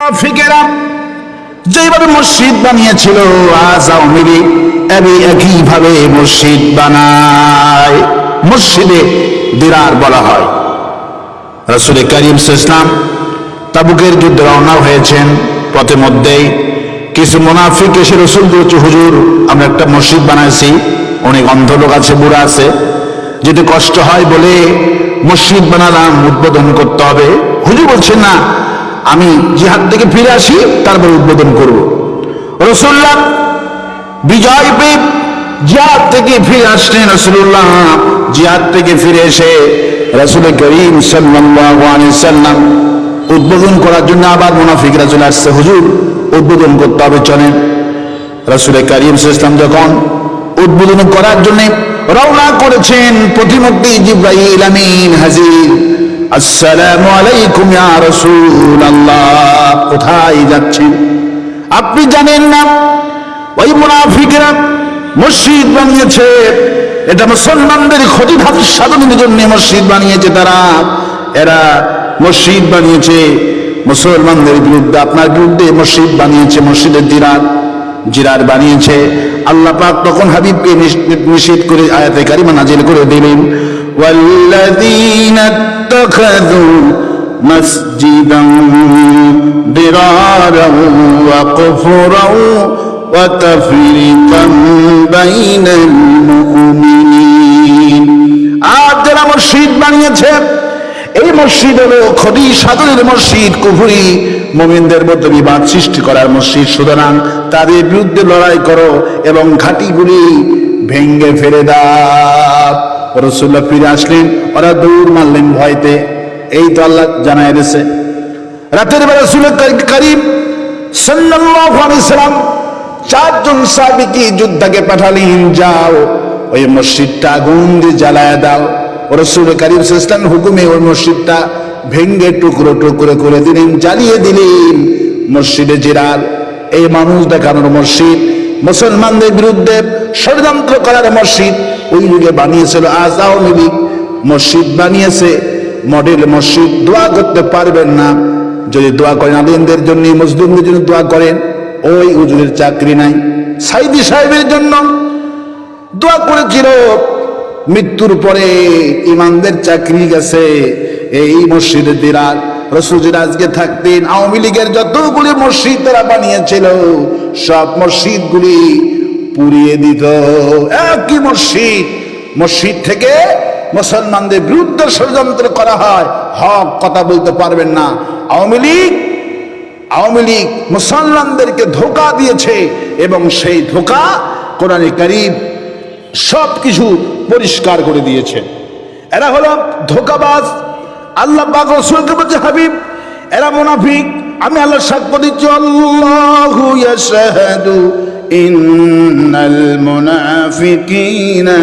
মুনাফিকেরা যেভাবে মসজিদ বানিয়েছিল, আজ আওয়ামী লীগ একইভাবে মসজিদ বানায়। মসজিদে দিরার বলা হয়। রসুল করিম ইসলাম তাবুকের যুদ্ধে রওনা হয়েছেন। পথে মধ্যেই কিছু মুনাফিক এসে রসুল বলছে, হুজুর, আমরা একটা মসজিদ বানাইছি। অনেক অন্ধ লোক আছে, বুড়া আছে। যদি কষ্ট হয় বলে মসজিদ বানালাম, উদ্বোধন করতে হবে। হুজুর বলছেন, না আমি জিহাদ থেকে ফিরে আসি, তারপর উদ্বোধন করব। রসুল্লাহ বিজয় পেয়ে জিহাদ থেকে ফিরে আসলেন রসুল্লাহ। জিহাদ থেকে ফিরে এসে রসুল করিম সাল্লাম উদ্বোধন করার জন্য আবার মুনাফিকরা চলে আসছে। হুজুর, উদ্বোধন করতে হবে, চলেন। রসুল করিম ইসলাম যখন উদ্বোধন করার জন্য রওনা করেছেন প্রতিমূর্তি জিব্রাইল আমিন হাজির। আসসালামু আলাইকুম ইয়া রাসূলুল্লাহ কোথায় যাচ্ছেন আপনি জানেন না ওই মুনাফিকরা মসজিদ বানিয়েছে এটা মুসলমানদের ক্ষতি সাধনের জন্য মসজিদ বানিয়েছে তারা এরা মসজিদ বানিয়েছে মুসলমানদের বিরুদ্ধে আপনার বিরুদ্ধে মসজিদ বানিয়েছে মসজিদের দিরার জিরার বানিয়েছে আল্লাহ পাক তখন হাবিবকে নিষ- নিষেধ করে আয়াতে কারিমা নাজিল করে দিলেন والذين اتخذوا مسجدا ضرارا وكفرا وتفريقا بين المؤمنين আর যারা মসজিদ বানিয়েছে এই মসজিদ হলো ক্ষতি সাধনের মসজিদ কুফুরি মোমিনদের মধ্যে বিবাদ সৃষ্টি করার মসজিদ সুতরাং তাদের বিরুদ্ধে লড়াই করো এবং ঘাটিগুলি ভেঙ্গে ফেলে দাও রসুল্লাহ ফিরে আসলেন, ওরা দৌড় মারলেন ভয়তে। এই তো আল্লাহ জানায় দিয়েছে। রাতের বেলা রসুল করিম সাল্লাম চারজন সাহাবীকে যুদ্ধকে পাঠালেন, যাও, ওই মসজিদটা আগুন দিয়ে জ্বালায় দাও। রসুল করিম ইসলাম হুকুমে ওই মসজিদটা ভেঙ্গে টুকরো টুকরো করে দিলেন, জ্বালিয়ে দিলেন মসজিদে জিরার। এই মানুষ দেখানোর মসজিদ মুসলমানদের বিরুদ্ধে ষড়যন্ত্র করার মসজিদ ওই যুগে বানিয়েছিল। আজ আওয়ামী লীগ মসজিদ বানিয়েছে। মডেল মসজিদ দোয়া করতে পারবেন না। যদি দোয়া করেন আলিমদের জন্য মুসলিমদের জন্য দোয়া করেন, ওই হুজুরের চাকরি নাই। সাইদি সাহেবের জন্য দোয়া করেছিল। মৃত্যুর পরে ইমানদের চাকরি গেছে। এই মসজিদের দিরার রসুজির আজকে থাকতেন, আওয়ামী লীগের যতগুলি মসজিদ তারা বানিয়েছিল সব মসজিদগুলি পুড়িয়ে দিত। একই মসজিদ মসজিদ থেকে মুসলমানদের বিরুদ্ধে ষড়যন্ত্র করা হয়। হক কথা বলতে পারবেন না। আওয়ামী লীগ আওয়ামী লীগ মুসলমানদেরকে ধোকা দিয়েছে এবং সেই ধোকা কোরআনে কারিম সব কিছু পরিষ্কার করে দিয়েছে। এরা হলো ধোকাবাজ, আল্লাহ পাক রসুলকে বলছে হাবিব, এরা মুনাফিক আমি আল্লাহ সাক্ষ্য দিচ্ছি আল্লাহু ইয়াশহাদু ইন্নাল মুনাফিকিনা